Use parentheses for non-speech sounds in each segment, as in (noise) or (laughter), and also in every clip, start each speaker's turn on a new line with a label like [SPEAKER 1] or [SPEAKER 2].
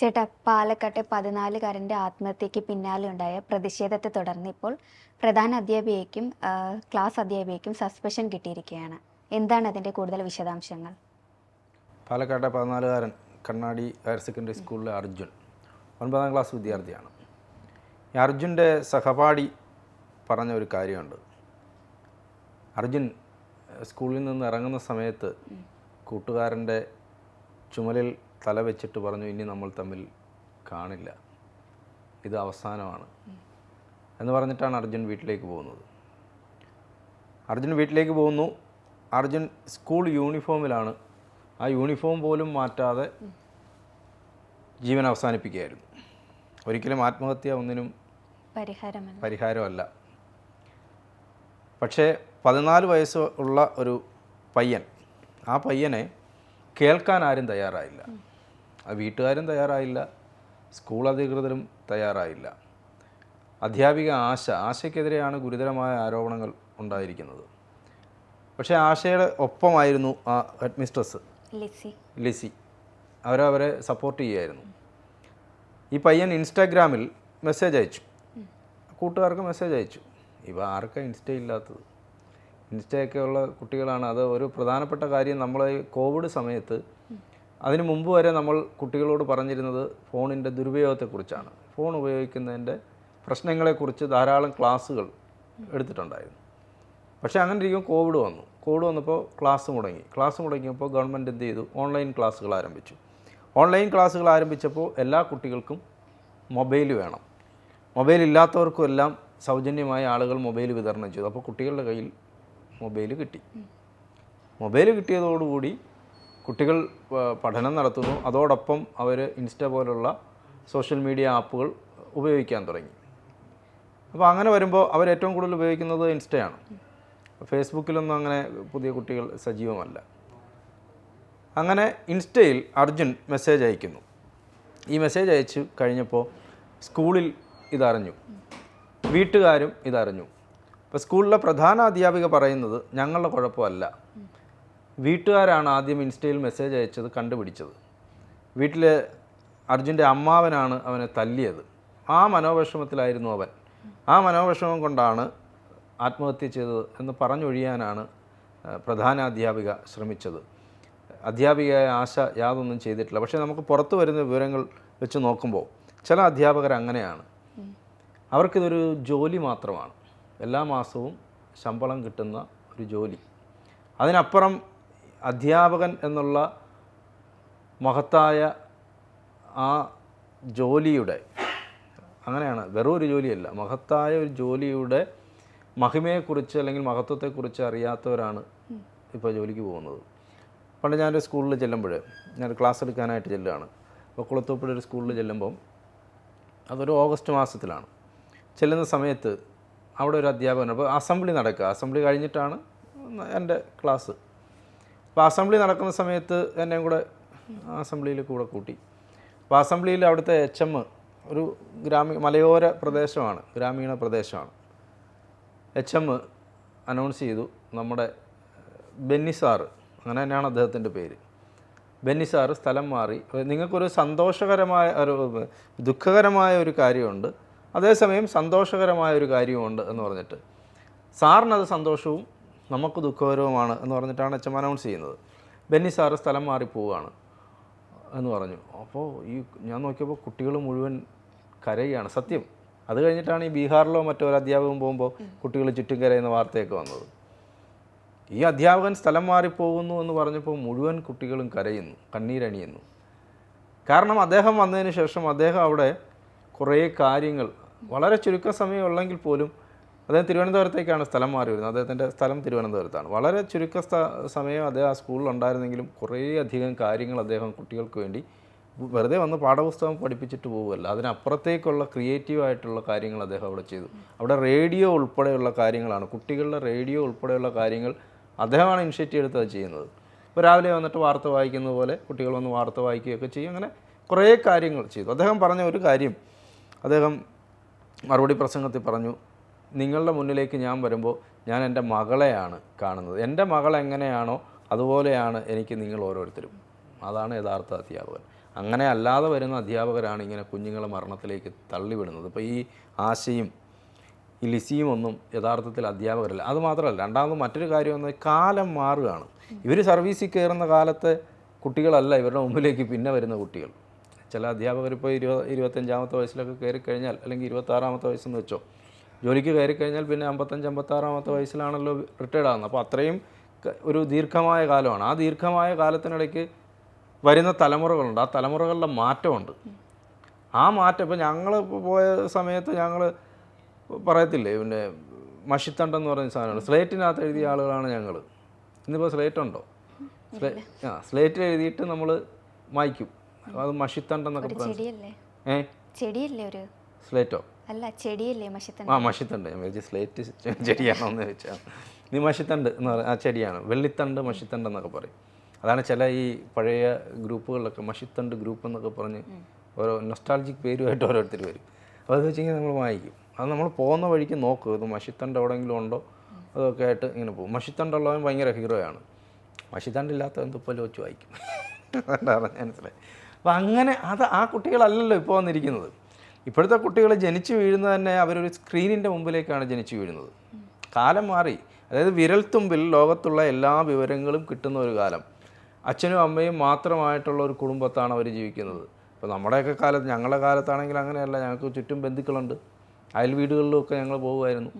[SPEAKER 1] ചേട്ടാ പാലക്കാട്ടെ പതിനാലുകാരന്റെ ആത്മഹത്യയ്ക്ക് പിന്നാലെ ഉണ്ടായ പ്രതിഷേധത്തെ തുടർന്ന് ഇപ്പോൾ പ്രധാന അധ്യാപികയ്ക്കും ക്ലാസ് അധ്യാപികയ്ക്കും സസ്പെൻഷൻ കിട്ടിയിരിക്കുകയാണ്. എന്താണ് അതിന്റെ കൂടുതൽ വിശദാംശങ്ങൾ?
[SPEAKER 2] പാലക്കാട്ടെ പതിനാലുകാരൻ കണ്ണാടി ഹയർ സെക്കൻഡറി സ്കൂളിലെ അർജുൻ ഒൻപതാം ക്ലാസ് വിദ്യാർത്ഥിയാണ്. ഈ അർജുന്റെ സഹപാഠി പറഞ്ഞ ഒരു കാര്യമുണ്ട്. അർജുൻ സ്കൂളിൽ നിന്ന് ഇറങ്ങുന്ന സമയത്ത് കൂട്ടുകാരന്റെ ചുമലിൽ തല വെച്ചിട്ട് പറഞ്ഞു ഇനി നമ്മൾ തമ്മിൽ കാണില്ല. ഇത് അവസാനമാണ്. എന്ന് പറഞ്ഞിട്ടാണ് അർജുൻ വീട്ടിലേക്ക് പോകുന്നത്. അർജുൻ വീട്ടിലേക്ക് പോകുന്നു. അർജുൻ സ്കൂൾ യൂണിഫോമിലാണ്. ആ യൂണിഫോം പോലും മാറ്റാതെ ജീവൻ അവസാനിപ്പിക്കുകയായിരുന്നു. ഒരിക്കലും ആത്മഹത്യ ഒന്നിനും
[SPEAKER 1] പരിഹാരമല്ല.
[SPEAKER 2] പരിഹാരമല്ല. പക്ഷേ പതിനാല് വയസ്സുള്ള ഒരു പയ്യൻ ആ പയ്യനെ കേൾക്കാൻ ആരും തയ്യാറായില്ല. ആ വീട്ടുകാരും തയ്യാറായില്ല. സ്കൂൾ അധികൃതരും തയ്യാറായില്ല. അധ്യാപിക ആശ ആശയ്ക്കെതിരെയാണ് ഗുരുതരമായ ആരോപണങ്ങൾ ഉണ്ടായിരിക്കുന്നത്. പക്ഷേ ആശയുടെ ഒപ്പമായിരുന്നു ആ ഹെഡ് മിസ്ട്രസ്
[SPEAKER 1] ലിസി.
[SPEAKER 2] ലിസി അവരവരെ സപ്പോർട്ട് ചെയ്യുമായിരുന്നു ഈ പയ്യൻ ഇൻസ്റ്റാഗ്രാമിൽ മെസ്സേജ് അയച്ചു. കൂട്ടുകാർക്ക് മെസ്സേജ് അയച്ചു. ഇവ ആർക്കാണ് ഇൻസ്റ്റ ഇല്ലാത്തത് ഇൻസ്റ്റയൊക്കെ ഉള്ള കുട്ടികളാണ്. അത് ഒരു പ്രധാനപ്പെട്ട കാര്യം നമ്മൾ കോവിഡ് സമയത്ത് അതിനു മുമ്പ് വരെ നമ്മൾ കുട്ടികളോട് പറഞ്ഞിരുന്നത് ഫോണിന്റെ ദുരുപയോഗത്തെക്കുറിച്ചാണ്. ഫോൺ ഉപയോഗിക്കുന്നതിന്റെ പ്രശ്നങ്ങളെക്കുറിച്ച് ധാരാളം ക്ലാസ്സുകൾ എടുത്തിട്ടുണ്ടായിരുന്നു. പക്ഷേ അങ്ങനെ ഇരിക്കും കോവിഡ് വന്നു. കോവിഡ് വന്നപ്പോൾ ക്ലാസ് മുടങ്ങി. ക്ലാസ് മുടങ്ങിയപ്പോൾ ഗവൺമെന്റ് എന്ത് ചെയ്തു? ഓൺലൈൻ ക്ലാസ്സുകൾ ആരംഭിച്ചു. ഓൺലൈൻ ക്ലാസ്സുകൾ ആരംഭിച്ചപ്പോൾ എല്ലാ കുട്ടികൾക്കും മൊബൈൽ വേണം. മൊബൈൽ ഇല്ലാത്തവർക്കും എല്ലാം സൗജന്യമായ ആളുകൾ മൊബൈൽ വിതരണം ചെയ്തു. അപ്പോൾ കുട്ടികളുടെ കയ്യിൽ മൊബൈൽ കിട്ടി. മൊബൈൽ കിട്ടിയതോടുകൂടി കുട്ടികൾ പഠനം നടത്തുന്നു. അതോടൊപ്പം അവർ ഇൻസ്റ്റ പോലുള്ള സോഷ്യൽ മീഡിയ ആപ്പുകൾ ഉപയോഗിക്കാൻ തുടങ്ങി. അപ്പോൾ അങ്ങനെ വരുമ്പോൾ അവർ ഏറ്റവും കൂടുതൽ ഉപയോഗിക്കുന്നത് ഇൻസ്റ്റയാണ്. ഫേസ്ബുക്കിലൊന്നും അങ്ങനെ പുതിയ കുട്ടികൾ സജീവമല്ല. അങ്ങനെ ഇൻസ്റ്റയിൽ അർജുൻ മെസ്സേജ് അയക്കുന്നു. ഈ മെസ്സേജ് അയച്ചു കഴിഞ്ഞപ്പോൾ സ്കൂളിൽ ഇതറിഞ്ഞു. വീട്ടുകാരും ഇതറിഞ്ഞു. അപ്പോൾ സ്കൂളിലെ പ്രധാന അധ്യാപിക പറയുന്നത് ഞങ്ങളുടെ കുഴപ്പമല്ല. വീട്ടുകാരാണ് ആദ്യം ഇൻസ്റ്റയിൽ മെസ്സേജ് അയച്ചത് കണ്ടുപിടിച്ചത്. വീട്ടിൽ അർജുന്റെ അമ്മാവനാണ് അവനെ തല്ലിയത്. ആ മനോവിഷമത്തിലായിരുന്നു അവൻ. ആ മനോവിഷമം കൊണ്ടാണ് ആത്മഹത്യ ചെയ്തത് എന്ന് പറഞ്ഞൊഴിയാനാണ് പ്രധാന അധ്യാപിക ശ്രമിച്ചത്. അധ്യാപികയായ ആശ യാതൊന്നും ചെയ്തിട്ടില്ല. പക്ഷേ നമുക്ക് പുറത്തു വരുന്ന വിവരങ്ങൾ വെച്ച് നോക്കുമ്പോൾ ചില അധ്യാപകർ അങ്ങനെയാണ് അവർക്കിതൊരു ജോലി മാത്രമാണ്. എല്ലാ മാസവും ശമ്പളം കിട്ടുന്ന ഒരു ജോലി. അതിനപ്പുറം അധ്യാപകൻ എന്നുള്ള മഹത്തായ ആ ജോലിയുടെ അങ്ങനെയാണ് വെറും ഒരു ജോലിയല്ല മഹത്തായ ഒരു ജോലിയുടെ മഹിമയെക്കുറിച്ച് അല്ലെങ്കിൽ മഹത്വത്തെക്കുറിച്ച് അറിയാത്തവരാണ് ഇപ്പോൾ ജോലിക്ക് പോകുന്നത്. പണ്ട് ഞാനൊരു സ്കൂളിൽ ചെല്ലുമ്പോൾ ഞാൻ ക്ലാസ് എടുക്കാനായിട്ട് ചെല്ലുകയാണ്. അപ്പോൾ കുളത്തൂപ്പുഴ ഒരു സ്കൂളിൽ ചെല്ലുമ്പം അതൊരു ഓഗസ്റ്റ് മാസത്തിലാണ്. ചെല്ലുന്ന സമയത്ത് അവിടെ ഒരു അധ്യാപകൻ അപ്പോൾ അസംബ്ലി നടക്കുക. അസംബ്ലി കഴിഞ്ഞിട്ടാണ് എന്റെ ക്ലാസ്. അപ്പോൾ അസംബ്ലി നടക്കുന്ന സമയത്ത് എന്നെയും കൂടെ അസംബ്ലിയിൽ കൂടെ കൂട്ടി. അപ്പോൾ അസംബ്ലിയിൽ അവിടുത്തെ എച്ച് എം ഒരു ഗ്രാമീ മലയോര പ്രദേശമാണ് ഗ്രാമീണ പ്രദേശമാണ്. എച്ച് എം അനൗൺസ് ചെയ്തു നമ്മുടെ ബെന്നി സാറ് അങ്ങനെ തന്നെയാണ് അദ്ദേഹത്തിന്റെ പേര്. ബെന്നി സാറ് സ്ഥലം മാറി. നിങ്ങൾക്കൊരു സന്തോഷകരമായ ഒരു ദുഃഖകരമായ ഒരു കാര്യമുണ്ട്. അതേസമയം സന്തോഷകരമായ ഒരു കാര്യമുണ്ട് എന്ന് പറഞ്ഞിട്ട്. സാറിനത് സന്തോഷവും നമുക്ക് ദുഃഖകരവുമാണ് എന്ന് പറഞ്ഞിട്ടാണ് എച്ച് അനൗൺസ് ചെയ്യുന്നത്. ബെന്നി സാറ് സ്ഥലം മാറിപ്പോവുകയാണ് എന്ന് പറഞ്ഞു. അപ്പോൾ ഈ ഞാൻ നോക്കിയപ്പോൾ കുട്ടികൾ മുഴുവൻ കരയുകയാണ്. സത്യം. അത് കഴിഞ്ഞിട്ടാണ് ഈ ബീഹാറിലോ മറ്റോ ഒരു അധ്യാപകൻ പോകുമ്പോൾ കുട്ടികൾ ചുറ്റും കരയുന്ന വാർത്തയൊക്കെ വന്നത്. ഈ അധ്യാപകൻ സ്ഥലം മാറിപ്പോകുന്നു എന്ന് പറഞ്ഞപ്പോൾ മുഴുവൻ കുട്ടികളും കരയുന്നു കണ്ണീരണിയുന്നു. കാരണം അദ്ദേഹം വന്നതിന് ശേഷം അദ്ദേഹം അവിടെ കുറേ കാര്യങ്ങൾ വളരെ ചുരുക്ക സമയമുള്ളെങ്കിൽ പോലും അദ്ദേഹം തിരുവനന്തപുരത്തേക്കാണ് സ്ഥലം മാറി വരുന്നത് അദ്ദേഹത്തിന്റെ സ്ഥലം തിരുവനന്തപുരത്താണ്. വളരെ ചുരുക്ക സമയം അദ്ദേഹം ആ സ്കൂളിൽ ഉണ്ടായിരുന്നെങ്കിലും കുറേ അധികം കാര്യങ്ങൾ അദ്ദേഹം കുട്ടികൾക്ക് വേണ്ടി വെറുതെ വന്ന് പാഠപുസ്തകം പഠിപ്പിച്ചിട്ട് പോവുമല്ല അതിനപ്പുറത്തേക്കുള്ള ക്രിയേറ്റീവ് ആയിട്ടുള്ള കാര്യങ്ങൾ അദ്ദേഹം അവിടെ ചെയ്തു. അവിടെ റേഡിയോ ഉൾപ്പെടെയുള്ള കാര്യങ്ങളാണ്. കുട്ടികളുടെ റേഡിയോ ഉൾപ്പെടെയുള്ള കാര്യങ്ങൾ അദ്ദേഹമാണ് ഇനിഷ്യേറ്റീവ് എടുത്ത് അത് ചെയ്യുന്നത്. ഇപ്പോൾ രാവിലെ വന്നിട്ട് വാർത്ത വായിക്കുന്നത് പോലെ കുട്ടികൾ വന്ന് വാർത്ത വായിക്കുകയൊക്കെ ചെയ്യും. അങ്ങനെ കുറേ കാര്യങ്ങൾ ചെയ്തു. അദ്ദേഹം പറഞ്ഞ ഒരു കാര്യം അദ്ദേഹം മറുപടി പ്രസംഗത്തിൽ പറഞ്ഞു നിങ്ങളുടെ മുന്നിലേക്ക് ഞാൻ വരുമ്പോൾ ഞാൻ എന്റെ മകളെയാണ് കാണുന്നത്. എന്റെ മകൾ എങ്ങനെയാണോ അതുപോലെയാണ് എനിക്ക് നിങ്ങൾ ഓരോരുത്തരും. അതാണ് യഥാർത്ഥ അധ്യാപകൻ. അങ്ങനെ അല്ലാതെ വരുന്ന അധ്യാപകരാണ് ഇങ്ങനെ കുഞ്ഞുങ്ങളെ മരണത്തിലേക്ക് തള്ളിവിടുന്നത്. ഇപ്പോൾ ഈ ആശയും ഈ ലിസിയും ഒന്നും യഥാർത്ഥത്തിൽ അധ്യാപകരല്ല. അത് മാത്രമല്ല രണ്ടാമത് മറ്റൊരു കാര്യം എന്ന് കാലം മാറുകയാണ്. ഇവർ സർവീസിൽ കയറുന്ന കാലത്തെ കുട്ടികളല്ല ഇവരുടെ മുമ്പിലേക്ക് പിന്നെ വരുന്ന കുട്ടികൾ. ചില അധ്യാപകർ ഇപ്പോൾ ഇരുപത് ഇരുപത്തഞ്ചാമത്തെ വയസ്സിലൊക്കെ കയറി കഴിഞ്ഞാൽ അല്ലെങ്കിൽ ഇരുപത്താറാമത്തെ വയസ്സെന്ന് വെച്ചോ ജോലിക്ക് കയറി കഴിഞ്ഞാൽ പിന്നെ അമ്പത്തഞ്ച് അമ്പത്താറാമത്തെ വയസ്സിലാണല്ലോ റിട്ടയർഡ് ആകുന്നത് അപ്പോൾ അത്രയും ഒരു ദീർഘമായ കാലമാണ്. ആ ദീർഘമായ കാലത്തിനിടയ്ക്ക് വരുന്ന തലമുറകളുണ്ട്. ആ തലമുറകളുടെ മാറ്റമുണ്ട്. ആ മാറ്റം ഇപ്പോൾ ഞങ്ങൾ പോയ സമയത്ത് ഞങ്ങൾ പറയത്തില്ലേ പിന്നെ മഷിത്തണ്ടെന്ന് പറയുന്ന സാധനമാണ് സ്ലേറ്റിനകത്ത് എഴുതിയ ആളുകളാണ് ഞങ്ങൾ. ഇന്നിപ്പോൾ സ്ലേറ്റ് ഉണ്ടോ സ്ലേ ആ സ്ലേറ്റിൽ എഴുതിയിട്ട് നമ്മൾ മായ്ക്കും. അത്
[SPEAKER 1] മഷിത്തണ്ട്
[SPEAKER 2] എന്നൊക്കെ
[SPEAKER 1] ചെടിയല്ലേ?
[SPEAKER 2] ഏ?
[SPEAKER 1] ചെടിയല്ലേ ഒരു?
[SPEAKER 2] സ്ലേറ്റോ?
[SPEAKER 1] അല്ല ചെടിയല്ലേ മഷിത്തണ്ട്?
[SPEAKER 2] ആ മഷിത്തണ്ട്. ഞാൻ വിചാരിച്ചു സ്ലേറ്റ് ചെടിയാണോ എന്ന് ചോദിച്ചാൽ നീ മഷിത്തണ്ട് എന്ന് പറയും ആ ചെടിയാണ്. വെള്ളിത്തണ്ട് മഷിത്തണ്ട് എന്നൊക്കെ പറയും. അതാണ് ചില ഈ പഴയ ഗ്രൂപ്പുകളിലൊക്കെ മഷിത്തണ്ട് ഗ്രൂപ്പ് എന്നൊക്കെ പറഞ്ഞ് ഓരോ നൊസ്റ്റാൾജിക് പേരുമായിട്ട് ഓരോരുത്തർ വരും. അപ്പോൾ അത് വെച്ച് കഴിഞ്ഞാൽ നമ്മൾ വാങ്ങിക്കും അത് നമ്മൾ പോകുന്ന വഴിക്ക് നോക്കും. ഇത് മഷിത്തണ്ട് എവിടെയെങ്കിലും ഉണ്ടോ? അതൊക്കെ ആയിട്ട് ഇങ്ങനെ പോകും. മഷിത്തണ്ടുള്ളവൻ ഭയങ്കര ഹീറോയാണ് മഷിത്തണ്ടില്ലാത്തവൻ തുപ്പൽ വെച്ച് വായിക്കും. (laughs) അതാണ് മനസ്സിലായി അപ്പോൾ അങ്ങനെ അത് ആ കുട്ടികളല്ലല്ലോ ഇപ്പോൾ വന്നിരിക്കുന്നത്. ഇപ്പോഴത്തെ കുട്ടികൾ ജനിച്ചു വീഴുന്നത് തന്നെ അവരൊരു സ്ക്രീനിന്റെ മുമ്പിലേക്കാണ് ജനിച്ചു വീഴുന്നത്. കാലം മാറി. അതായത് വിരൽത്തുമ്പിൽ ലോകത്തുള്ള എല്ലാ വിവരങ്ങളും കിട്ടുന്ന ഒരു കാലം. അച്ഛനും അമ്മയും മാത്രമായിട്ടുള്ള ഒരു കുടുംബത്താണ് അവർ ജീവിക്കുന്നത്. ഇപ്പോൾ നമ്മുടെയൊക്കെ കാലത്ത് ഞങ്ങളുടെ കാലത്താണെങ്കിൽ അങ്ങനെയല്ല. ഞങ്ങൾക്ക് ചുറ്റും ബന്ധുക്കളുണ്ട്. അയൽ വീടുകളിലുമൊക്കെ ഞങ്ങൾ പോകുമായിരുന്നു.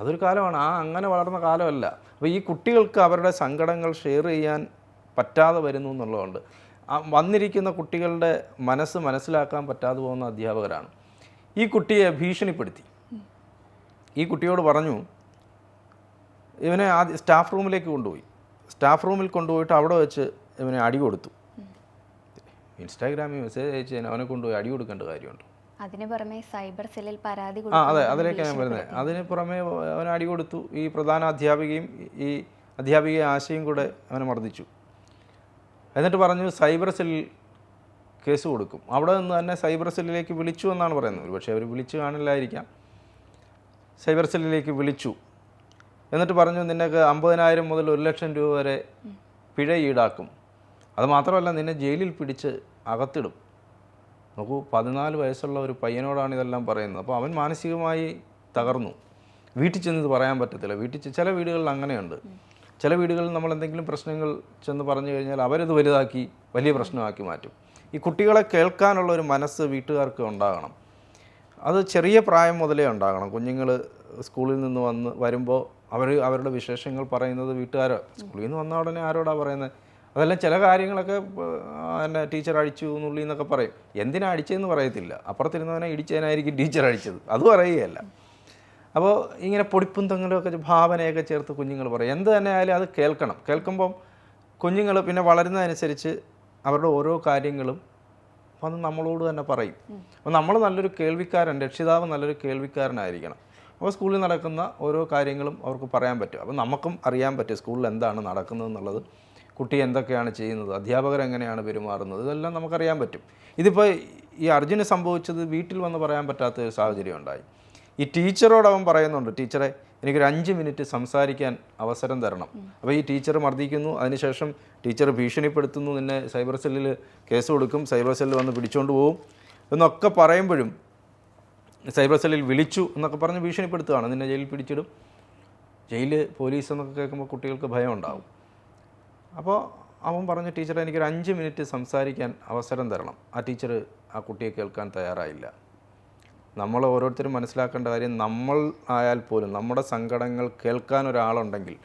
[SPEAKER 2] അതൊരു കാലമാണ്. ആ അങ്ങനെ വളർന്ന കാലമല്ല. അപ്പോൾ ഈ കുട്ടികൾക്ക് അവരുടെ സങ്കടങ്ങൾ ഷെയർ ചെയ്യാൻ പറ്റാതെ വരുന്നു എന്നുള്ളതുകൊണ്ട് വന്നിരിക്കുന്ന കുട്ടികളുടെ മനസ്സ് മനസ്സിലാക്കാൻ പറ്റാതെ പോകുന്ന അധ്യാപകരാണ്. ഈ കുട്ടിയെ ഭീഷണിപ്പെടുത്തി. ഈ കുട്ടിയോട് പറഞ്ഞു ഇവനെ ആദ്യം സ്റ്റാഫ് റൂമിലേക്ക് കൊണ്ടുപോയി. സ്റ്റാഫ് റൂമിൽ കൊണ്ടുപോയിട്ട് അവിടെ വെച്ച് ഇവനെ അടി കൊടുത്തു. ഇൻസ്റ്റാഗ്രാമിൽ മെസ്സേജ് അയച്ച് അവനെ കൊണ്ടുപോയി അടി കൊടുക്കേണ്ട കാര്യമുണ്ട്.
[SPEAKER 1] അതിന് പുറമെ സൈബർ സെല്ലിൽ പരാതി
[SPEAKER 2] ആ അതെ
[SPEAKER 1] അതിലേക്ക്
[SPEAKER 2] അതിലേക്കാണ് ഞാൻ വരുന്നത് അതിന് പുറമെ അവൻ അടി കൊടുത്തു. ഈ പ്രധാന അധ്യാപികയും ഈ അധ്യാപിക ആശയും കൂടെ അവനെ മർദ്ദിച്ചു. എന്നിട്ട് പറഞ്ഞു സൈബർ സെല്ലിൽ കേസ് കൊടുക്കും. അവിടെ നിന്ന് തന്നെ സൈബർ സെല്ലിലേക്ക് വിളിച്ചു എന്നാണ് പറയുന്നത്. പക്ഷേ അവർ വിളിച്ചു കാണില്ലായിരിക്കാം. സൈബർ സെല്ലിലേക്ക് വിളിച്ചു. എന്നിട്ട് പറഞ്ഞു നിനക്ക് അമ്പതിനായിരം മുതൽ ഒരു ലക്ഷം രൂപ വരെ പിഴ ഈടാക്കും. അതുമാത്രമല്ല നിന്നെ ജയിലിൽ പിടിച്ച് അകത്തിടും. നോക്കൂ പതിനാല് വയസ്സുള്ള ഒരു പയ്യനോടാണ് ഇതെല്ലാം പറയുന്നത്. അപ്പോൾ അവൻ മാനസികമായി തകർന്നു. വീട്ടിൽ ചെന്നത് പറയാൻ പറ്റത്തില്ല. വീട്ടിൽ ചില വീടുകളിൽ അങ്ങനെയുണ്ട്. ചില വീടുകളിൽ നമ്മൾ എന്തെങ്കിലും പ്രശ്നങ്ങൾ ചെന്ന് പറഞ്ഞു കഴിഞ്ഞാൽ അവരത് വലുതാക്കി വലിയ പ്രശ്നമാക്കി മാറ്റും. ഈ കുട്ടികളെ കേൾക്കാനുള്ള ഒരു മനസ്സ് വീട്ടുകാർക്ക് ഉണ്ടാകണം. അത് ചെറിയ പ്രായം മുതലേ ഉണ്ടാകണം. കുഞ്ഞുങ്ങൾ സ്കൂളിൽ നിന്ന് വന്ന് വരുമ്പോൾ അവർ അവരുടെ വിശേഷങ്ങൾ പറയുന്നത് വീട്ടുകാരോ സ്കൂളിൽ നിന്ന് വന്ന ഉടനെ ആരോടാ പറയുന്നത്? അതെല്ലാം ചില കാര്യങ്ങളൊക്കെ എന്നെ ടീച്ചർ അടിച്ചു എന്നുള്ളി പറയും. എന്തിനാ അടിച്ചതെന്ന് പറയത്തില്ല. അപ്പുറത്തിരുന്നവനെ ഇടിച്ചതിനായിരിക്കും ടീച്ചർ അടിച്ചത്. അത് പറയുകയല്ല. അപ്പോൾ ഇങ്ങനെ പൊടിപ്പും തങ്ങളും ഒക്കെ ഭാവനയൊക്കെ ചേർത്ത് കുഞ്ഞുങ്ങൾ പറയും. എന്ത് തന്നെ ആയാലും അത് കേൾക്കണം. കേൾക്കുമ്പം കുഞ്ഞുങ്ങൾ പിന്നെ വളരുന്നതനുസരിച്ച് അവരുടെ ഓരോ കാര്യങ്ങളും വന്ന് നമ്മളോട് തന്നെ പറയും. അപ്പോൾ നമ്മൾ നല്ലൊരു കേൾവിക്കാരൻ രക്ഷിതാവ് നല്ലൊരു കേൾവിക്കാരനായിരിക്കണം. അപ്പോൾ സ്കൂളിൽ നടക്കുന്ന ഓരോ കാര്യങ്ങളും അവർക്ക് പറയാൻ പറ്റും. അപ്പോൾ നമുക്കും അറിയാൻ പറ്റും സ്കൂളിൽ എന്താണ് നടക്കുന്നത് എന്നുള്ളത്. കുട്ടി എന്തൊക്കെയാണ് ചെയ്യുന്നത് അധ്യാപകർ എങ്ങനെയാണ് പെരുമാറുന്നത് ഇതെല്ലാം നമുക്കറിയാൻ പറ്റും. ഇതിപ്പോൾ ഈ അർജുന് സംഭവിച്ചത് വീട്ടിൽ വന്ന് പറയാൻ പറ്റാത്ത ഒരു സാഹചര്യം ഉണ്ടായി. ഈ ടീച്ചറോട് അവൻ പറയുന്നുണ്ട് ടീച്ചറെ എനിക്കൊരു അഞ്ച് മിനിറ്റ് സംസാരിക്കാൻ അവസരം തരണം. അപ്പോൾ ഈ ടീച്ചർ മർദ്ദിക്കുന്നു. അതിനുശേഷം ടീച്ചർ ഭീഷണിപ്പെടുത്തുന്നു നിന്നെ സൈബർ സെല്ലിൽ കേസ് കൊടുക്കും സൈബർ സെല്ലിൽ വന്ന് പിടിച്ചുകൊണ്ട് പോകും എന്നൊക്കെ പറയുമ്പോഴും സൈബർ സെല്ലിൽ വിളിച്ചു എന്നൊക്കെ പറഞ്ഞ് ഭീഷണിപ്പെടുത്തുകയാണ്. നിന്നെ ജയിലിൽ പിടിച്ചിടും. ജയിൽ പോലീസ് എന്നൊക്കെ കേൾക്കുമ്പോൾ കുട്ടികൾക്ക് ഭയം ഉണ്ടാവും. അപ്പോൾ അവൻ പറഞ്ഞു ടീച്ചറെ എനിക്കൊരു അഞ്ച് മിനിറ്റ് സംസാരിക്കാൻ അവസരം തരണം. ആ ടീച്ചർ ആ കുട്ടിയെ കേൾക്കാൻ തയ്യാറായില്ല. നമ്മൾ ഓരോരുത്തരും മനസ്സിലാക്കേണ്ട കാര്യം നമ്മൾ ആയാൽ പോലും നമ്മുടെ സങ്കടങ്ങൾ കേൾക്കാൻ ഒരാളുണ്ടെങ്കിൽ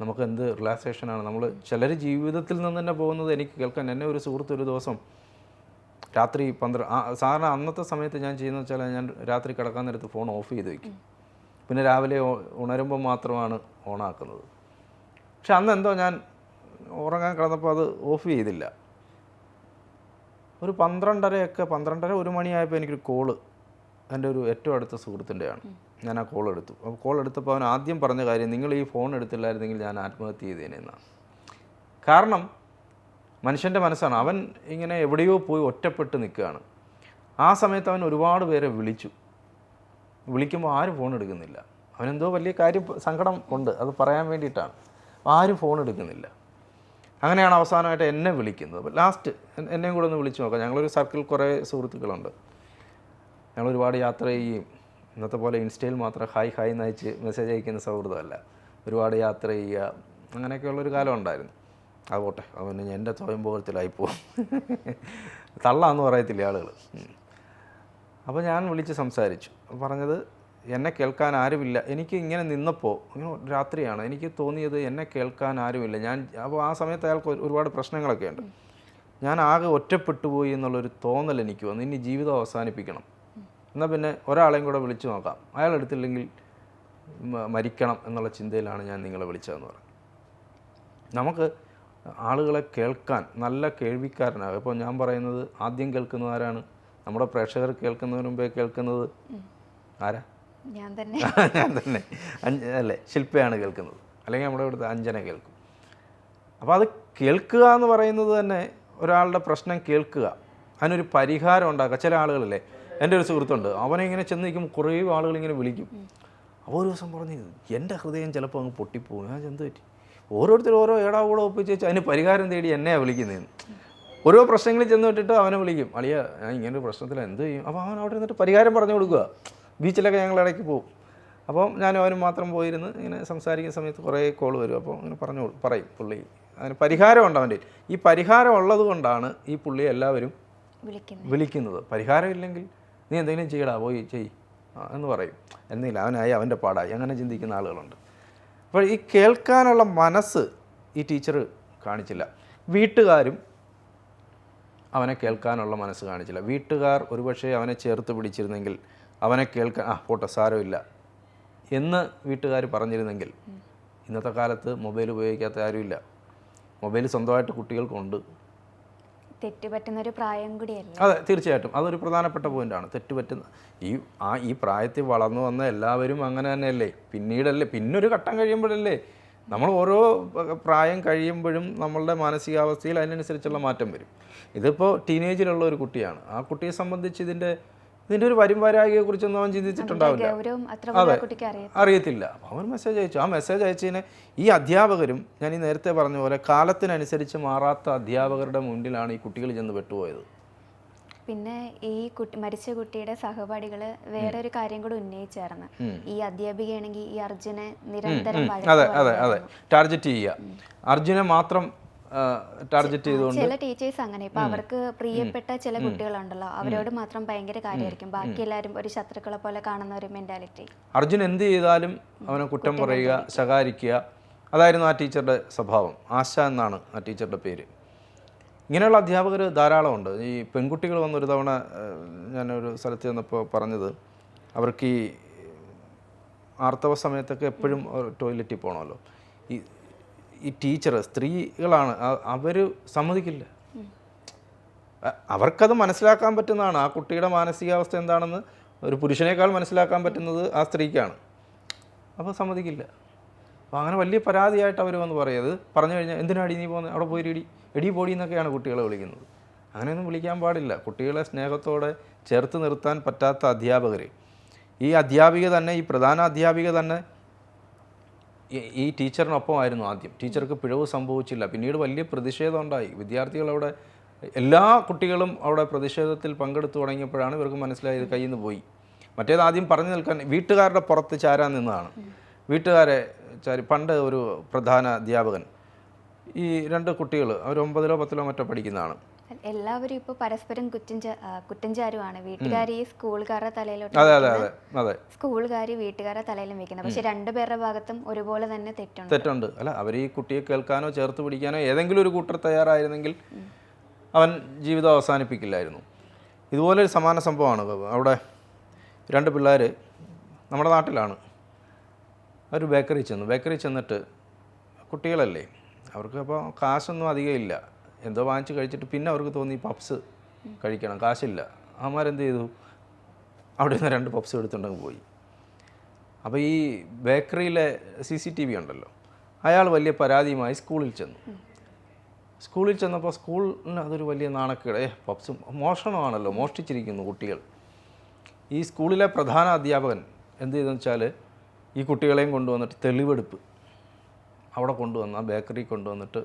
[SPEAKER 2] നമുക്ക് എന്ത് റിലാക്സേഷനാണ് നമ്മൾ ചിലർ ജീവിതത്തിൽ നിന്ന് തന്നെ പോകുന്നത് എനിക്ക് കേൾക്കാൻ എന്നെ ഒരു സുഹൃത്ത് ഒരു ദിവസം രാത്രി പന്ത്രണ്ട് സാറിന് അന്നത്തെ സമയത്ത് ഞാൻ ചെയ്യുന്നത് വെച്ചാൽ ഞാൻ രാത്രി കിടക്കാൻ നേരത്ത് ഫോൺ ഓഫ് ചെയ്ത് വയ്ക്കും പിന്നെ രാവിലെ ഉണരുമ്പോൾ മാത്രമാണ് ഓണാക്കുന്നത് പക്ഷെ അന്ന് എന്തോ ഞാൻ ഉറങ്ങാൻ കിടന്നപ്പോൾ അത് ഓഫ് ചെയ്തില്ല. ഒരു പന്ത്രണ്ടരയൊക്കെ പന്ത്രണ്ടര ഒരു മണിയായപ്പോൾ എനിക്കൊരു കോൾ. എന്റെ ഒരു ഏറ്റവും അടുത്ത സുഹൃത്തിന്റെയാണ്. ഞാൻ ആ കോൾ എടുത്തു. അപ്പോൾ കോൾ എടുത്തപ്പോൾ അവൻ ആദ്യം പറഞ്ഞ കാര്യം നിങ്ങൾ ഈ ഫോൺ എടുത്തില്ലായിരുന്നെങ്കിൽ ഞാൻ ആത്മഹത്യ ചെയ്തേനെന്നാണ് കാരണം മനുഷ്യന്റെ മനസ്സാണ്. അവൻ ഇങ്ങനെ എവിടെയോ പോയി ഒറ്റപ്പെട്ട് നിൽക്കുകയാണ്. ആ സമയത്ത് അവൻ ഒരുപാട് പേരെ വിളിച്ചു. വിളിക്കുമ്പോൾ ആരും ഫോൺ എടുക്കുന്നില്ല. അവനെന്തോ വലിയ കാര്യം സങ്കടം ഉണ്ട്. അത് പറയാൻ വേണ്ടിയിട്ടാണ്. ആരും ഫോൺ എടുക്കുന്നില്ല. അങ്ങനെയാണ് അവസാനമായിട്ട് എന്നെ വിളിക്കുന്നത്. അപ്പോൾ ലാസ്റ്റ് എന്നെയും കൂടെ ഒന്ന് വിളിച്ചു നോക്കാം. ഞങ്ങളൊരു സർക്കിൾ കുറേ സുഹൃത്തുക്കളുണ്ട്. ഞങ്ങൾ ഒരുപാട് യാത്ര ചെയ്യും ഇന്നത്തെ പോലെ ഇൻസ്റ്റയിൽ മാത്രം ഹായ് ഹായ് എന്ന് അയച്ച് മെസ്സേജ് അയക്കുന്ന സൗഹൃദമല്ല. ഒരുപാട് യാത്ര ചെയ്യുക അങ്ങനെയൊക്കെയുള്ളൊരു കാലം ഉണ്ടായിരുന്നു. അതുപോട്ടെ അവന് എന്റെ സ്വയംഭോഗത്തിലായിപ്പോവും തള്ളാന്ന് പറയത്തില്ല ആളുകൾ അപ്പോൾ ഞാൻ വിളിച്ച് സംസാരിച്ചു. പറഞ്ഞത് എന്നെ കേൾക്കാൻ ആരുമില്ല. എനിക്ക് ഇങ്ങനെ നിന്നപ്പോൾ രാത്രിയാണ് എനിക്ക് തോന്നിയത് എന്നെ കേൾക്കാൻ ആരുമില്ല. ഞാൻ അപ്പോൾ ആ സമയത്ത് അയാൾക്ക് ഒരുപാട് പ്രശ്നങ്ങളൊക്കെ ഉണ്ട്. ഞാൻ ആകെ ഒറ്റപ്പെട്ടു പോയി എന്നുള്ളൊരു തോന്നൽ എനിക്ക് വന്നു. ഇനി ജീവിതം അവസാനിപ്പിക്കണം. എന്നാൽ പിന്നെ ഒരാളെയും കൂടെ വിളിച്ചു നോക്കാം. അയാൾ എടുത്തില്ലെങ്കിൽ മരിക്കണം എന്നുള്ള ചിന്തയിലാണ് ഞാൻ നിങ്ങളെ വിളിച്ചതെന്ന് പറഞ്ഞു നമുക്ക് ആളുകളെ കേൾക്കാൻ നല്ല കേൾവിക്കാരനാകും. ഇപ്പോൾ ഞാൻ പറയുന്നത് ആദ്യം കേൾക്കുന്നവരാണ്. നമ്മുടെ പ്രേക്ഷകർ കേൾക്കുന്നതിന് മുമ്പേ കേൾക്കുന്നത് ആരാ?
[SPEAKER 1] ഞാൻ തന്നെ
[SPEAKER 2] ഞാൻ തന്നെ അഞ്ച് അല്ലേ ശില്പയാണ് കേൾക്കുന്നത്. അല്ലെങ്കിൽ നമ്മുടെ ഇവിടുത്തെ അഞ്ജന കേൾക്കും. അപ്പോൾ അത് കേൾക്കുക എന്ന് പറയുന്നത് തന്നെ ഒരാളുടെ പ്രശ്നം കേൾക്കുക. അതിനൊരു പരിഹാരം ഉണ്ടാക്കുക. ചില ആളുകളല്ലേ എന്റെ ഒരു സുഹൃത്തുണ്ട്. അവനെ ഇങ്ങനെ ചെന്ന് നിൽക്കും കുറേ ആളുകൾ ഇങ്ങനെ വിളിക്കും. അപ്പോൾ ഒരു ദിവസം പറഞ്ഞു എന്റെ ഹൃദയം ചിലപ്പോൾ അങ്ങ് പൊട്ടിപ്പോകും. ഞാൻ എന്ത് പറ്റി. ഓരോരുത്തർ ഓരോ ഏടാ കൂടെ ഒപ്പിച്ച് വെച്ച് അതിന് പരിഹാരം തേടി എന്നെയാണ് വിളിക്കുന്നതെന്ന്. ഓരോ പ്രശ്നങ്ങളിൽ ചെന്ന് വിട്ടിട്ട് അവനെ വിളിക്കും. അളിയ ഞാൻ ഇങ്ങനെ ഒരു പ്രശ്നത്തിൽ എന്ത് ചെയ്യും? അപ്പോൾ അവൻ അവിടെ നിന്നിട്ട് പരിഹാരം പറഞ്ഞു കൊടുക്കുക. ബീച്ചിലൊക്കെ ഞങ്ങൾ ഇടയ്ക്ക് പോകും. അപ്പോൾ ഞാനും അവനും മാത്രം പോയിരുന്ന് ഇങ്ങനെ സംസാരിക്കുന്ന സമയത്ത് കുറേ കോൾ വരും. അപ്പോൾ അങ്ങനെ പറഞ്ഞു പറയും പുള്ളി. അതിന് പരിഹാരമുണ്ട് അവന്റെ. ഈ പരിഹാരം ഉള്ളത് കൊണ്ടാണ് ഈ പുള്ളി എല്ലാവരും
[SPEAKER 1] വിളിക്കുന്നത്.
[SPEAKER 2] വിളിക്കുന്നത്. പരിഹാരം ഇല്ലെങ്കിൽ നീ എന്തെങ്കിലും ചെയ്യടാ പോയി ചെയ് എന്ന് പറയും. എന്നില്ല അവനായി അവന്റെ പാടായി. അങ്ങനെ ചിന്തിക്കുന്ന ആളുകളുണ്ട്. അപ്പോൾ ഈ കേൾക്കാനുള്ള മനസ്സ് ഈ ടീച്ചർ കാണിച്ചില്ല. വീട്ടുകാരും അവനെ കേൾക്കാനുള്ള മനസ്സ് കാണിച്ചില്ല. വീട്ടുകാർ ഒരുപക്ഷെ അവനെ ചേർത്ത് പിടിച്ചിരുന്നെങ്കിൽ അവനെ കേൾക്കാൻ ആ പോട്ടെ സാരമില്ല എന്ന് വീട്ടുകാർ പറഞ്ഞിരുന്നെങ്കിൽ ഇന്നത്തെ കാലത്ത് മൊബൈൽ ഉപയോഗിക്കാത്ത ആരുമില്ല. മൊബൈൽ സ്വന്തമായിട്ട് കുട്ടികൾക്കുണ്ട്.
[SPEAKER 1] തെറ്റുപറ്റുന്ന ഒരു പ്രായം കൂടിയല്ല?
[SPEAKER 2] അതെ തീർച്ചയായിട്ടും. അതൊരു പ്രധാനപ്പെട്ട പോയിന്റാണ്. തെറ്റുപറ്റുന്ന ഈ ആ ഈ പ്രായത്തിൽ വളർന്നു വന്ന എല്ലാവരും അങ്ങനെ തന്നെയല്ലേ? പിന്നീടല്ലേ പിന്നൊരു ഘട്ടം കഴിയുമ്പോഴല്ലേ? നമ്മൾ ഓരോ പ്രായം കഴിയുമ്പോഴും നമ്മളുടെ മാനസികാവസ്ഥയിൽ അതിനനുസരിച്ചുള്ള മാറ്റം വരും. ഇതിപ്പോൾ ടീനേജിലുള്ള ഒരു കുട്ടിയാണ്. ആ കുട്ടിയെ സംബന്ധിച്ച് ഇതിന്റെ ഇതിന്റെ ഒരു വരും വരായികയെ കുറിച്ചൊന്നും അവൻ ചിന്തിച്ചിട്ടുണ്ടാവില്ല.
[SPEAKER 1] അതെ.
[SPEAKER 2] അറിയത്തില്ല. അപ്പോൾ അവൻ മെസ്സേജ് അയച്ചു. ആ മെസ്സേജ് അയച്ചതിന് ഈ അധ്യാപകരും ഞാൻ ഈ നേരത്തെ പറഞ്ഞ പോലെ കാലത്തിനനുസരിച്ച് മാറാത്ത അധ്യാപകരുടെ മുന്നിലാണ് ഈ കുട്ടികൾ ചെന്ന് പെട്ടുപോയത്.
[SPEAKER 1] പിന്നെ ഈ കുട്ടി മരിച്ച കുട്ടിയുടെ സഹപാഠികൾ വേറെ ഒരു കാര്യം കൂടി ഉന്നയിച്ചായിരുന്നു. ഈ അധ്യാപികയാണെങ്കിൽ ഈ അർജുനെ നിരന്തരം
[SPEAKER 2] അതെ അതെ അതെ. ടാർഗറ്റ് ചെയ്യുക. അർജുനെ മാത്രം ടാർഗറ്റ് ചെയ്തുകൊണ്ട്.
[SPEAKER 1] ചില ടീച്ചേഴ്സ് അങ്ങനെ. ഇപ്പൊ അവർക്ക് പ്രിയപ്പെട്ട ചില കുട്ടികളുണ്ടല്ലോ. അവരോട് മാത്രം ഭയങ്കര കാര്യമായിരിക്കും. ബാക്കി എല്ലാവരും ഒരു ശത്രുക്കളെ പോലെ കാണുന്ന ഒരു മെന്റാലിറ്റി
[SPEAKER 2] അർജുൻ എന്ത് ചെയ്താലും അവനെ കുറ്റം പറയുക ശകാരിക്കുക. അതായിരുന്നു ആ ടീച്ചറുടെ സ്വഭാവം. ആശ എന്നാണ് ആ ടീച്ചറുടെ പേര്. ഇങ്ങനെയുള്ള അധ്യാപകർ ധാരാളമുണ്ട്. ഈ പെൺകുട്ടികൾ വന്നൊരു തവണ ഞാനൊരു സ്ഥലത്ത് ചെന്നപ്പോൾ പറഞ്ഞത് അവർക്ക് ഈ ആർത്തവ സമയത്തൊക്കെ എപ്പോഴും ടോയ്ലറ്റിൽ പോകണമല്ലോ ഈ ടീച്ചർ സ്ത്രീകളാണ് അവർ സമ്മതിക്കില്ല. അവർക്കത് മനസ്സിലാക്കാൻ പറ്റുന്നതാണ്. ആ കുട്ടിയുടെ മാനസികാവസ്ഥ എന്താണെന്ന് ഒരു പുരുഷനേക്കാൾ മനസ്സിലാക്കാൻ പറ്റുന്നത് ആ സ്ത്രീക്കാണ്. അപ്പോൾ സമ്മതിക്കില്ല. അപ്പോൾ അങ്ങനെ വലിയ പരാതിയായിട്ട് അവർ വന്ന് പറയത് പറഞ്ഞു കഴിഞ്ഞാൽ എന്തിനാടി നീ പോകുന്നത് അവിടെ പോയി ഇടി എടി പോടി എന്നൊക്കെയാണ് കുട്ടികളെ വിളിക്കുന്നത്. അങ്ങനെയൊന്നും വിളിക്കാൻ പാടില്ല. കുട്ടികളെ സ്നേഹത്തോടെ ചേർത്ത് നിർത്താൻ പറ്റാത്ത അധ്യാപകർ ഈ അധ്യാപിക തന്നെ ഈ പ്രധാന അധ്യാപിക തന്നെ ഈ- ടീച്ചറിനൊപ്പമായിരുന്നു ആദ്യം. ടീച്ചർക്ക് പിഴവ് സംഭവിച്ചില്ല. പിന്നീട് വലിയ പ്രതിഷേധം ഉണ്ടായി. വിദ്യാർത്ഥികൾ അവിടെ എല്ലാ കുട്ടികളും അവിടെ പ്രതിഷേധത്തിൽ പങ്കെടുത്തു തുടങ്ങിയപ്പോഴാണ് ഇവർക്ക് മനസ്സിലായത് കയ്യിൽ നിന്ന് പോയി. മറ്റേത് ആദ്യം പറഞ്ഞു നിൽക്കാൻ വീട്ടുകാരുടെ പുറത്ത് ചാരാൻ നിന്നതാണ്. വീട്ടുകാരെ ചാരി പണ്ട് ഒരു പ്രധാന അധ്യാപകൻ. ഈ രണ്ട് കുട്ടികൾ അവർ ഒമ്പതിലോ പത്തിലോ മറ്റോ പഠിക്കുന്നതാണ്.
[SPEAKER 1] എല്ലാവരും ഇപ്പൊ പരസ്പരം കുറ്റം ചാ- ആ, കുറ്റം ചാരുവാണ്. വീട്ടുകാർ ഈ സ്കൂളുകാരുടെ തലയിലോട്ട്
[SPEAKER 2] അതെ അതെ അതെ
[SPEAKER 1] വീട്ടുകാരുടെ തലയിലും വെക്കുന്നത്. പക്ഷെ രണ്ടുപേരുടെ ഭാഗത്തും ഒരുപോലെ തന്നെ തെറ്റുണ്ട്.
[SPEAKER 2] തെറ്റുണ്ട്. അല്ല അവർ ഈ കുട്ടിയെ കേൾക്കാനോ ചേർത്ത് പിടിക്കാനോ ഏതെങ്കിലും ഒരു കൂട്ടർ തയ്യാറായിരുന്നെങ്കിൽ അവൻ ജീവിതം അവസാനിപ്പിക്കില്ലായിരുന്നു. ഇതുപോലെ ഒരു സമാന സംഭവമാണ്. അവിടെ രണ്ട് പിള്ളേർ നമ്മുടെ നാട്ടിലാണ്. അവർ ബേക്കറി ചെന്നു. ബേക്കറി ചെന്നിട്ട് കുട്ടികളല്ലേ? അവർക്ക് അപ്പോൾ കാശൊന്നും അധികം ഇല്ല. എന്തോ വാങ്ങിച്ച് കഴിച്ചിട്ട് പിന്നെ അവർക്ക് തോന്നി പപ്സ് കഴിക്കണം. കാശില്ല. അവന്മാരെന്ത് ചെയ്തു? അവിടെ നിന്ന് രണ്ട് പപ്സ് എടുത്തുണ്ടെങ്കിൽ പോയി. അപ്പോൾ ഈ ബേക്കറിയിലെ സി സി ടി വി ഉണ്ടല്ലോ. അയാൾ വലിയ പരാതിയുമായി സ്കൂളിൽ ചെന്നു. സ്കൂളിൽ ചെന്നപ്പോൾ സ്കൂളിന് അതൊരു വലിയ നാണക്കേട്. പപ്സ് മോഷണമാണല്ലോ. മോഷ്ടിച്ചിരിക്കുന്നു കുട്ടികൾ. ഈ സ്കൂളിലെ പ്രധാന അധ്യാപകൻ എന്ത് ചെയ്തെന്ന് വെച്ചാൽ ഈ കുട്ടികളെയും കൊണ്ടുവന്നിട്ട് തെളിവെടുപ്പ്. അവിടെ കൊണ്ടുവന്ന ബേക്കറി കൊണ്ടുവന്നിട്ട്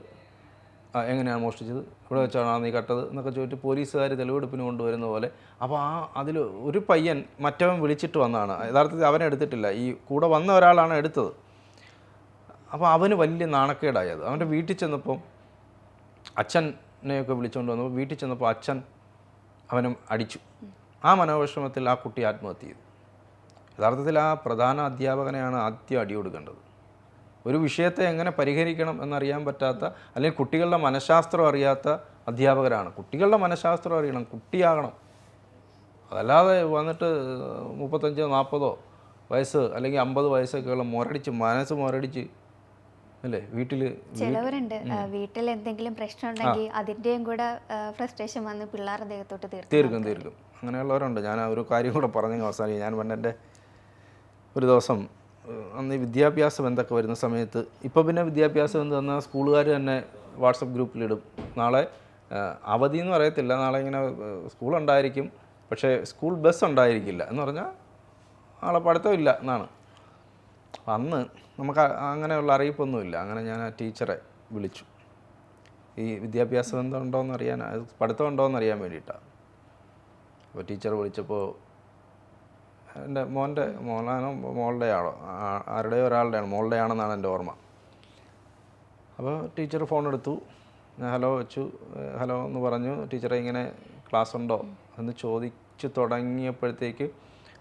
[SPEAKER 2] എങ്ങനെയാണ് മോഷ്ടിച്ചത്? ഇവിടെ വെച്ചാണോ നീ കട്ടത്? എന്നൊക്കെ ചോദിച്ചിട്ട് പോലീസുകാർ തെളിവെടുപ്പിന് കൊണ്ടുവരുന്ന പോലെ. അപ്പോൾ ആ അതിൽ ഒരു പയ്യൻ മറ്റവൻ വിളിച്ചിട്ട് വന്നതാണ് യഥാർത്ഥത്തിൽ അവനെ എടുത്തിട്ടില്ല. ഈ കൂടെ വന്ന ഒരാളാണ് എടുത്തത്. അപ്പോൾ അവന് വലിയ നാണക്കേടായി അത് അവന്റെ വീട്ടിൽ ചെന്നപ്പം അച്ഛനെയൊക്കെ വിളിച്ചുകൊണ്ട് വന്നപ്പോൾ വീട്ടിൽ ചെന്നപ്പോൾ അച്ഛൻ അവനും അടിച്ചു. ആ മനോവിഷമത്തിൽ ആ കുട്ടി ആത്മഹത്യ ചെയ്തു. യഥാർത്ഥത്തിൽ ആ പ്രധാന അധ്യാപകനെയാണ് ആദ്യം അടി കൊടുക്കേണ്ടത് ഒരു വിഷയത്തെ എങ്ങനെ പരിഹരിക്കണം എന്നറിയാൻ പറ്റാത്ത അല്ലെങ്കിൽ കുട്ടികളുടെ മനഃശാസ്ത്രം അറിയാത്ത അധ്യാപകരാണ്. കുട്ടികളുടെ മനഃശാസ്ത്രം അറിയണം കുട്ടിയാകണം. അതല്ലാതെ വന്നിട്ട് മുപ്പത്തഞ്ചോ നാൽപ്പതോ വയസ്സ് അല്ലെങ്കിൽ അമ്പത് വയസ്സൊക്കെ ഉള്ള മുരടിച്ച് മനസ്സ് മുരടിച്ച് അല്ലേ? വീട്ടിൽ
[SPEAKER 1] ചിലവരുണ്ട്. വീട്ടിൽ എന്തെങ്കിലും പ്രശ്നം ഉണ്ടെങ്കിൽ അതിന്റെയും കൂടെ ഫ്രസ്ട്രേഷൻ വന്ന് പിള്ളേരുടെ ദേഹത്തോട്ട് തീർക്കും.
[SPEAKER 2] തീർക്കും തീർക്കും. അങ്ങനെയുള്ളവരുണ്ട്. ഞാൻ ആ ഒരു കാര്യം കൂടെ പറഞ്ഞു അവസാനിക്കും. ഞാൻ പണ്ട് എന്റെ ഒരു ദിവസം അന്ന് ഈ വിദ്യാഭ്യാസ ബന്ധമൊക്കെ വരുന്ന സമയത്ത് ഇപ്പോൾ പിന്നെ വിദ്യാഭ്യാസം എന്ന് പറഞ്ഞാൽ സ്കൂളുകാർ തന്നെ വാട്സപ്പ് ഗ്രൂപ്പിലിടും. നാളെ അവധി എന്ന് പറയത്തില്ല. നാളെ ഇങ്ങനെ സ്കൂൾ ഉണ്ടായിരിക്കും പക്ഷേ സ്കൂൾ ബസ് ഉണ്ടായിരിക്കില്ല എന്ന് പറഞ്ഞാൽ നാളെ പഠിത്തമില്ല എന്നാണ്. അന്ന് നമുക്ക് അങ്ങനെയുള്ള അറിയിപ്പൊന്നുമില്ല. അങ്ങനെ ഞാൻ ആ ടീച്ചറെ വിളിച്ചു. ഈ വിദ്യാഭ്യാസ ബന്ധം ഉണ്ടോയെന്ന് അറിയാൻ പഠിത്തം ഉണ്ടോയെന്ന് അറിയാൻ വേണ്ടിയിട്ടാണ്. അപ്പോൾ ടീച്ചർ വിളിച്ചപ്പോൾ എന്റെ മോന്റെ മോനാണോ മോളുടെ ആണോ ആ- ആരുടെയോ ഒരാളുടെയാണ്. മോളുടെ ആണെന്നാണ് എന്റെ ഓർമ്മ. അപ്പോൾ ടീച്ചർ ഫോൺ എടുത്തു ഞാൻ ഹലോ വെച്ചു. ഹലോ എന്ന് പറഞ്ഞു. ടീച്ചറെ ഇങ്ങനെ ക്ലാസ് ഉണ്ടോ എന്ന് ചോദിച്ചു തുടങ്ങിയപ്പോഴത്തേക്ക്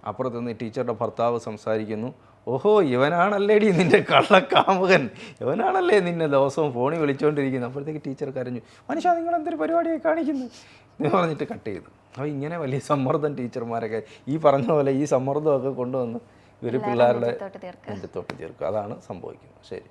[SPEAKER 2] അപ്പുറത്ത് നിന്ന് ടീച്ചറുടെ ഭർത്താവ് സംസാരിക്കുന്നു. ഓഹോ ഇവനാണല്ലേടി നിന്റെ കള്ളക്കാമുകൻ. ഇവനാണല്ലേ നിന്നെ ദിവസവും ഫോണിൽ വിളിച്ചുകൊണ്ടിരിക്കുന്നത് അപ്പോഴത്തേക്ക് ടീച്ചർ കരഞ്ഞു. മനുഷ്യ നിങ്ങൾ എന്തൊരു പരിപാടിയായി കാണിക്കുന്നു? എന്ന് പറഞ്ഞിട്ട് കട്ട് ചെയ്തു. അപ്പോൾ ഇങ്ങനെ വലിയ സമ്മർദ്ദം ടീച്ചർമാരൊക്കെ ഈ പറഞ്ഞ പോലെ ഈ സമ്മർദ്ദമൊക്കെ കൊണ്ടുവന്ന് ഇവർ പിള്ളേരുടെ
[SPEAKER 1] നെഞ്ചത്തോട്ട്
[SPEAKER 2] തീർക്കും ചേർക്കുക അതാണ് സംഭവിക്കുന്നത്. ശരി.